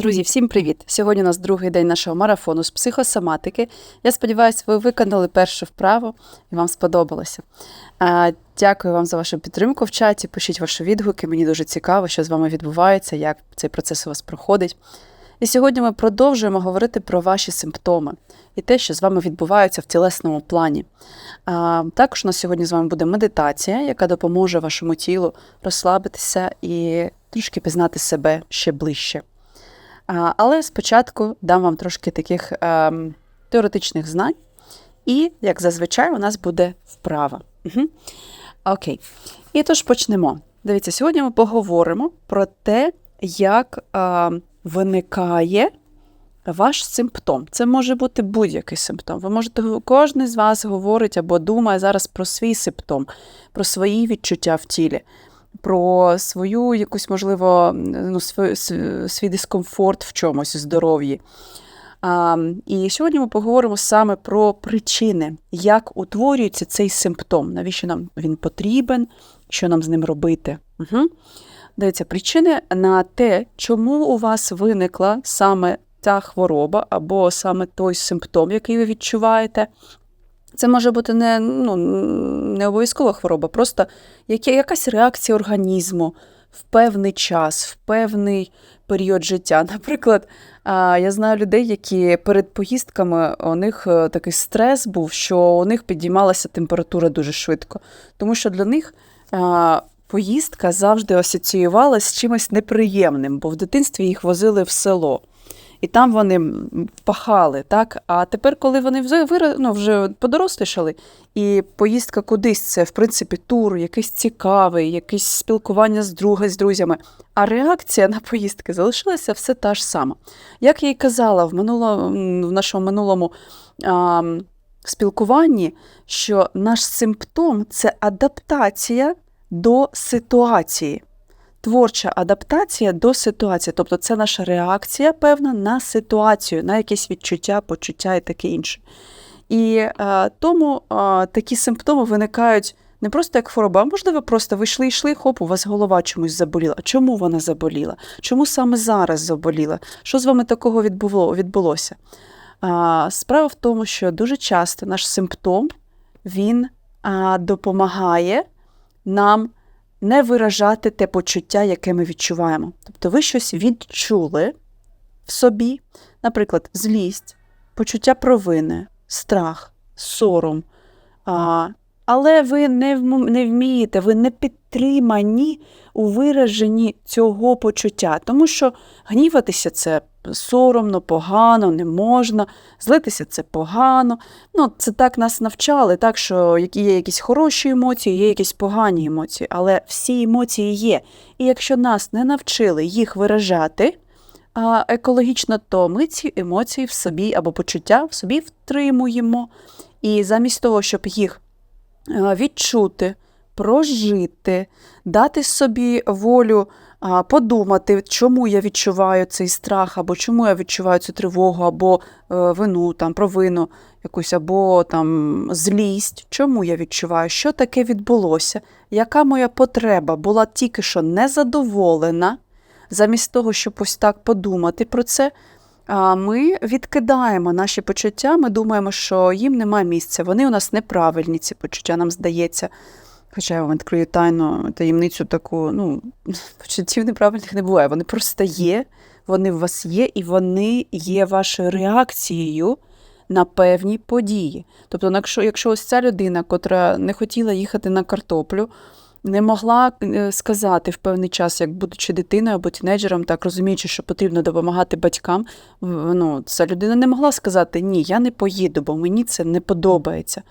Друзі, всім привіт! Сьогодні у нас другий день нашого марафону з психосоматики. Я сподіваюся, ви виконали першу вправу і вам сподобалося. Дякую вам за вашу підтримку в чаті. Пишіть ваші відгуки. Мені дуже цікаво, що з вами відбувається, як цей процес у вас проходить. І сьогодні ми продовжуємо говорити про ваші симптоми і те, що з вами відбувається в тілесному плані. А, Також у нас сьогодні з вами буде медитація, яка допоможе вашому тілу розслабитися і трошки пізнати себе ще ближче. Але спочатку дам вам трошки таких ем, теоретичних знань, і, як зазвичай, у нас буде вправа. Угу. Окей. І тож почнемо. Дивіться, сьогодні ми поговоримо про те, як е, виникає ваш симптом. Це може бути будь-який симптом. Ви можете, Кожен з вас говорить або думає зараз про свій симптом, про свої відчуття в тілі про свою якусь, можливо, ну, свій, свій дискомфорт в чомусь здоров'ї. А, І сьогодні ми поговоримо саме про причини, як утворюється цей симптом, навіщо нам він потрібен, що нам з ним робити. Угу. Дивіться, причини на те, чому у вас виникла саме та хвороба, або саме той симптом, який ви відчуваєте, це може бути не ну, не обов'язкова хвороба, просто якась реакція організму в певний час, в певний період життя. Наприклад, я знаю людей, які перед поїздками у них е, такий стрес був, що у них підіймалася температура дуже швидко, тому що для них. Поїздка завжди асоціювалася з чимось неприємним, бо в дитинстві їх возили в село і там вони пахали. так? А тепер, коли вони вже ну, вже подорослішали, і поїздка кудись це, в принципі, тур, якийсь цікавий, якесь спілкування з друга, з друзями. А реакція на поїздки залишилася все та ж сама. Як я й казала в минуло, в нашому минулому а, спілкуванні, що наш симптом це адаптація до ситуації творча адаптація до ситуації, тобто це наша реакція певна на ситуацію, на якесь відчуття, почуття і таке інше. І е, тому е, такі симптоми виникають не просто як хвороба, а можливо, просто ви йшли, йшли, хоп, у вас голова чомусь заболіла. Чому вона заболіла? Чому саме зараз заболіла? Що з вами такого відбуло, відбулося? А, Справа в тому, що дуже часто наш симптом він а, допомагає нам не виражати те почуття, яке ми відчуваємо. Тобто ви щось відчули в собі, наприклад, злість, почуття провини, страх, сором. А, Але ви не не вмієте, ви не підтримані у вираженні цього почуття, тому що гніватися це соромно, погано, не можна, злитися це погано. Ну, Це так нас навчали, так що є якісь хороші емоції, є якісь погані емоції, але всі емоції є. І якщо нас не навчили їх виражати екологічно, то ми ці емоції в собі або почуття в собі втримуємо. І замість того, щоб їх відчути, прожити, дати собі волю подумати, чому я відчуваю цей страх, або чому я відчуваю цю тривогу, або е, вину, там, провину якусь, або там злість, чому я відчуваю, що таке відбулося, яка моя потреба? Була тільки що незадоволена, замість того, щоб ось так подумати про це. Ми відкидаємо наші почуття, ми думаємо, що їм немає місця, вони у нас неправильні, ці почуття, нам здається. Хоча я вам відкрию тайну таємницю таку, ну, почуттів неправильних не буває. Вони просто є, вони в вас є, і вони є вашою реакцією на певні події. Тобто, якщо якщо ось ця людина, котра не хотіла їхати на картоплю, не могла е, сказати в певний час, як будучи дитиною або тінейджером, так розуміючи, що потрібно допомагати батькам, ну, ця людина не могла сказати Ні, я не поїду, бо мені це не подобається.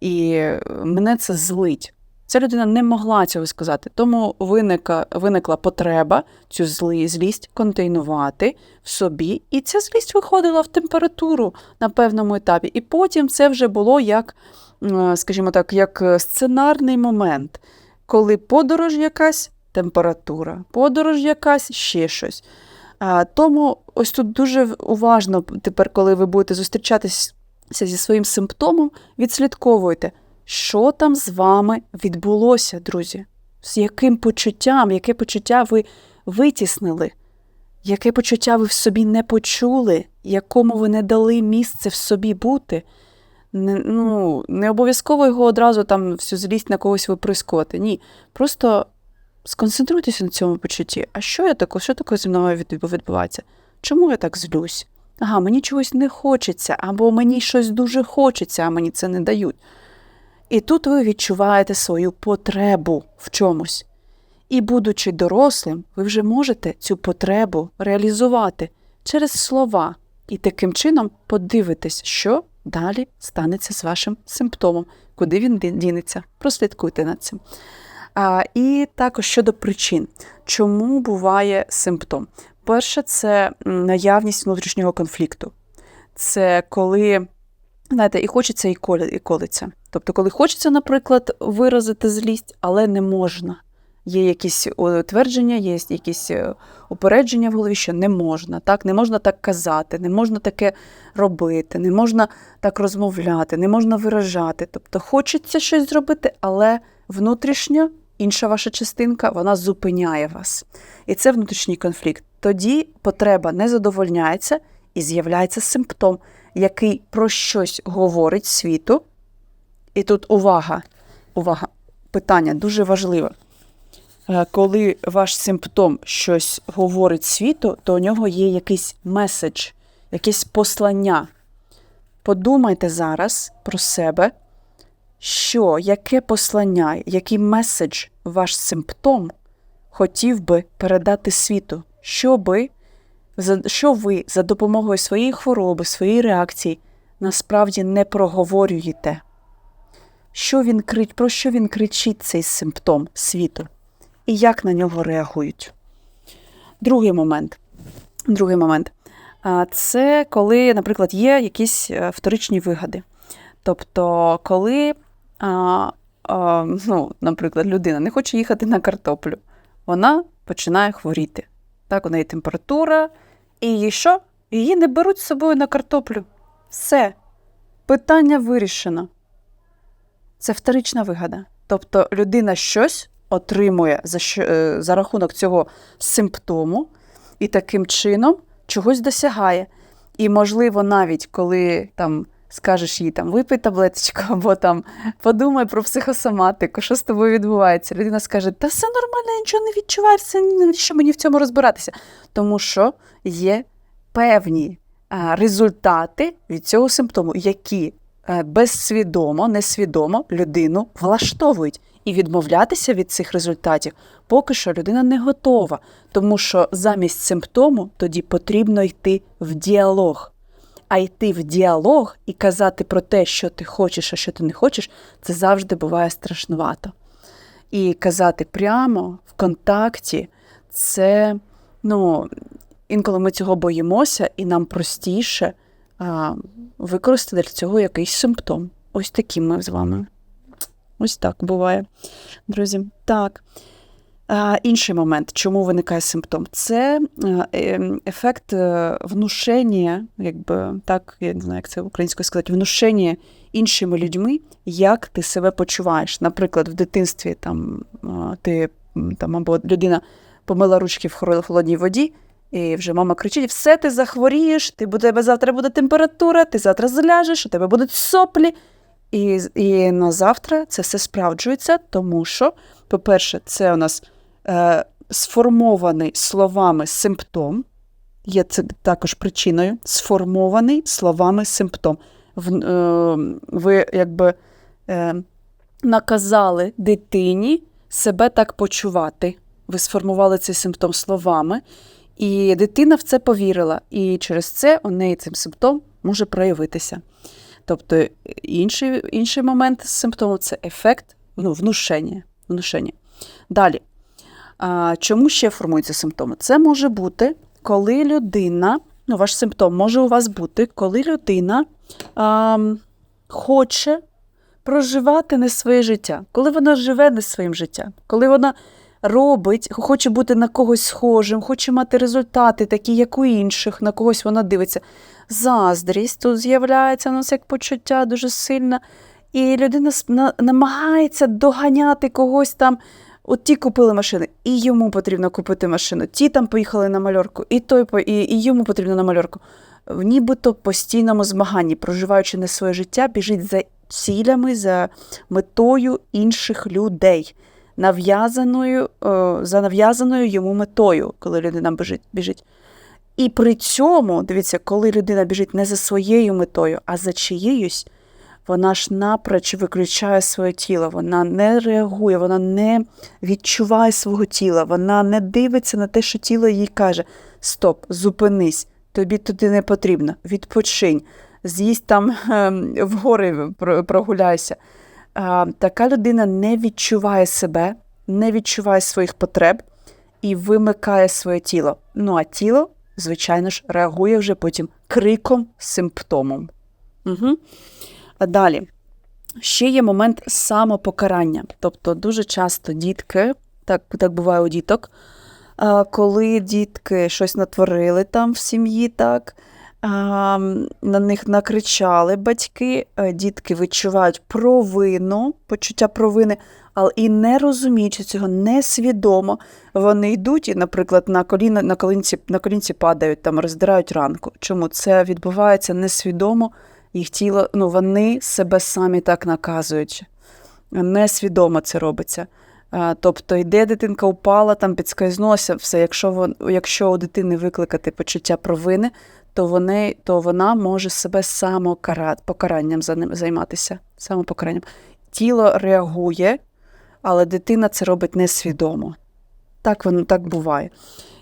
І мене це злить. Ця людина не могла цього сказати, тому виникла виникла потреба цю зли, злість контейнувати в собі, і ця злість виходила в температуру на певному етапі. І потім це вже було як, скажімо так, як сценарний момент, коли подорож якась температура, подорож якась ще щось. Тому ось тут дуже уважно тепер, коли ви будете зустрічатися зі своїм симптомом, відслідковуйте що там з вами відбулося, друзі? З яким почуттям, яке почуття ви витіснили? яке почуття ви в собі не почули, якому ви не дали місце в собі бути, не, ну, не обов'язково його одразу там всю злість на когось виприскувати. Ні. Просто сконцентруйтеся на цьому почутті. А що я таке? Що таке зі мною відбувається? Чому я так злюсь? Ага, мені чогось не хочеться, або мені щось дуже хочеться, а мені це не дають. І тут ви відчуваєте свою потребу в чомусь. І, будучи дорослим, ви вже можете цю потребу реалізувати через слова, і таким чином подивитесь, що далі станеться з вашим симптомом, куди він дінеться. Прослідкуйте над цим. А, і також щодо причин, чому буває симптом. Перше, це наявність внутрішнього конфлікту. Це коли, знаєте, і хочеться, і колиться. Тобто, коли хочеться, наприклад, виразити злість, але не можна. Є якісь твердження, є якісь е, упередження в голові, що не можна, так? не можна так казати, не можна таке робити, не можна так розмовляти, не можна виражати. Тобто хочеться щось зробити, але внутрішньо інша ваша частинка вона зупиняє вас. І це внутрішній конфлікт. Тоді потреба не задовольняється і з'являється симптом, який про щось говорить світу. І тут увага, увага, питання дуже важливе. Е, Коли ваш симптом щось говорить світу, то у нього є якийсь меседж, якесь послання. Подумайте зараз про себе, що, яке послання, який меседж ваш симптом хотів би передати світу, що, би, що ви за допомогою своєї хвороби, своєї реакції насправді не проговорюєте. Що він про що він кричить цей симптом світу? І як на нього реагують? Другий момент. Другий момент. Це коли, наприклад, є якісь е, вторичні вигади. Тобто, коли, а, а, ну, наприклад, людина не хоче їхати на картоплю, вона починає хворіти. Так, у неї температура, і її що? Її не беруть з собою на картоплю. Все. Питання вирішено. Це вторична вигада. Тобто людина щось отримує за, що, е, за рахунок цього симптому і таким чином чогось досягає. І, можливо, навіть коли там скажеш їй там випий таблеточку, або там подумай про психосоматику, що з тобою відбувається. Людина скаже, та все нормально, я нічого не відчуваю, все навіщо мені в цьому розбиратися. Тому що є певні результати від цього симптому, які безсвідомо, несвідомо людину влаштовують. І відмовлятися від цих результатів поки що людина не готова, тому що замість симптому тоді потрібно йти в діалог. А йти в діалог і казати про те, що ти хочеш, а що ти не хочеш, це завжди буває страшнувато. І казати прямо в контакті, це ну, інколи ми цього боїмося, і нам простіше використати для цього якийсь симптом. Ось такі ми з вами. Ось так буває, друзі. Так. А, інший момент, чому виникає симптом, це е, е, ефект е, внушення, якби так, я не знаю, як це українською сказати, внушення іншими людьми, як ти себе почуваєш. Наприклад, в дитинстві там ти там або людина помила ручки в холодній воді, і вже мама кричить: все, ти захворієш, ти у тебе завтра буде температура, ти завтра зляжеш, у тебе будуть соплі. І, і на завтра це все справджується, тому що, по-перше, це у нас е, сформований словами симптом, є це також причиною, сформований словами симптом. В, е, ви якби е, наказали дитині себе так почувати. Ви сформували цей симптом словами, і дитина в це повірила. І через це у неї цим симптом може проявитися. Тобто інший, інший момент симптому це ефект ну, внушення. внушення. Далі. А, чому ще формуються симптоми? Це може бути, коли людина, ну, ваш симптом може у вас бути, коли людина а, хоче проживати не своє життя, коли вона живе не своїм життям, коли вона робить, хоче бути на когось схожим, хоче мати результати, такі, як у інших, на когось вона дивиться. Заздрість тут з'являється у нас як почуття дуже сильне. І людина намагається доганяти когось там От ті купили машини, і йому потрібно купити машину. Ті там поїхали на мальорку, і той і, і йому потрібно на мальорку. В нібито постійному змаганні, проживаючи не своє життя, біжить за цілями, за метою інших людей, нав'язаною, е, за нав'язаною йому метою, коли людина біжить. біжить. І при цьому, дивіться, коли людина біжить не за своєю метою, а за чиєюсь, вона ж напроч виключає своє тіло, вона не реагує, вона не відчуває свого тіла, вона не дивиться на те, що тіло їй каже: Стоп, зупинись, тобі туди не потрібно, відпочинь, з'їсть там ем, в гори прогуляйся. Така людина не відчуває себе, не відчуває своїх потреб і вимикає своє тіло. Ну а тіло, звичайно ж, реагує вже потім криком, симптомом. Угу. А далі. Ще є момент самопокарання. Тобто дуже часто дітки, так, так буває у діток, коли дітки щось натворили там в сім'ї, так, на них накричали батьки, дітки відчувають провину, почуття провини, але і не розуміючи цього несвідомо, вони йдуть і, наприклад, на коліна, на колінці, на колінці падають, там роздирають ранку. Чому це відбувається несвідомо? Їх тіло, ну вони себе самі так наказують. Несвідомо це робиться. Тобто йде дитинка, упала, там підскользнулася, все. Якщо якщо у дитини викликати почуття провини, то вони, то вона може себе самокарати, покаранням за ним займатися. Самопокаранням. Тіло реагує, але дитина це робить несвідомо. Так воно так буває.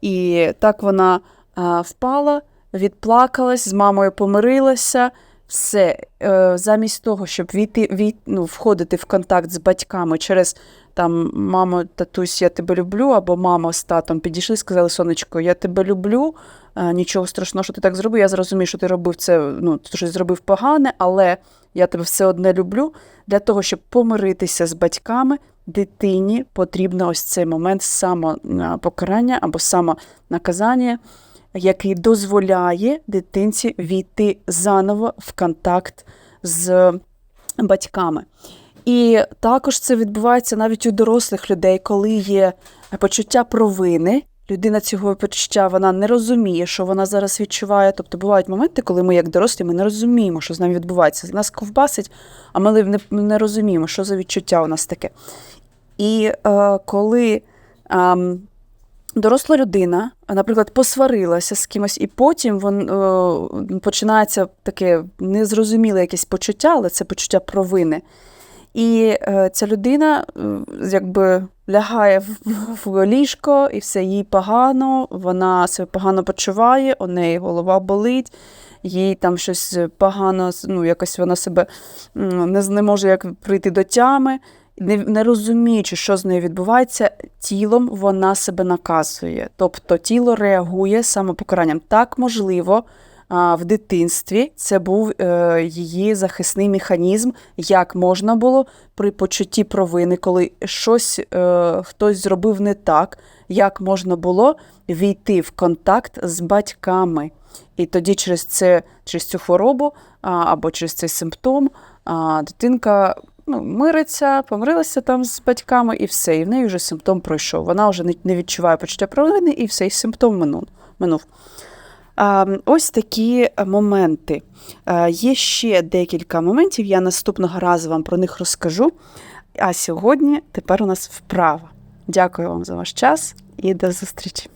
І так вона а, впала, відплакалась, з мамою помирилася. Все, е, замість того, щоб війти, вій, ну, входити в контакт з батьками через там мамо, татусь, я тебе люблю, або мама з татом підійшли сказали, сонечко, я тебе люблю, е, нічого страшного, що ти так зробив. Я зрозумію, що ти робив це, ну, щось зробив погане, але я тебе все одне люблю. Для того, щоб помиритися з батьками, дитині потрібно ось цей момент самопокарання або самонаказання, який дозволяє дитинці війти заново в контакт з батьками. І також це відбувається навіть у дорослих людей, коли є почуття провини. Людина цього почуття вона не розуміє, що вона зараз відчуває. Тобто бувають моменти, коли ми, як дорослі, ми не розуміємо, що з нами відбувається. Нас ковбасить, а ми не, не розуміємо, що за відчуття у нас таке. І е, коли е, доросла людина, наприклад, посварилася з кимось, і потім вон, е, починається таке незрозуміле якесь почуття, але це почуття провини. І е, ця людина е, якби лягає в, в ліжко, і все їй погано, вона себе погано почуває, у неї голова болить, їй там щось погано, ну якось вона себе не, не може як прийти до тями. Не, не розуміючи, що з нею відбувається, тілом вона себе наказує. Тобто тіло реагує самопокаранням. Так, можливо, в дитинстві це був е, її захисний механізм, як можна було при почутті провини, коли щось е, хтось зробив не так, як можна було війти в контакт з батьками. І тоді через, це, через цю хворобу або через цей симптом дитинка ну, мириться, помирилася там з батьками, і все. І в неї вже симптом пройшов. Вона вже не, відчуває почуття провини, і все, і симптом минув. минув. Ось такі моменти. А, є ще декілька моментів. Я наступного разу вам про них розкажу. А сьогодні тепер у нас вправа. Дякую вам за ваш час і до зустрічі.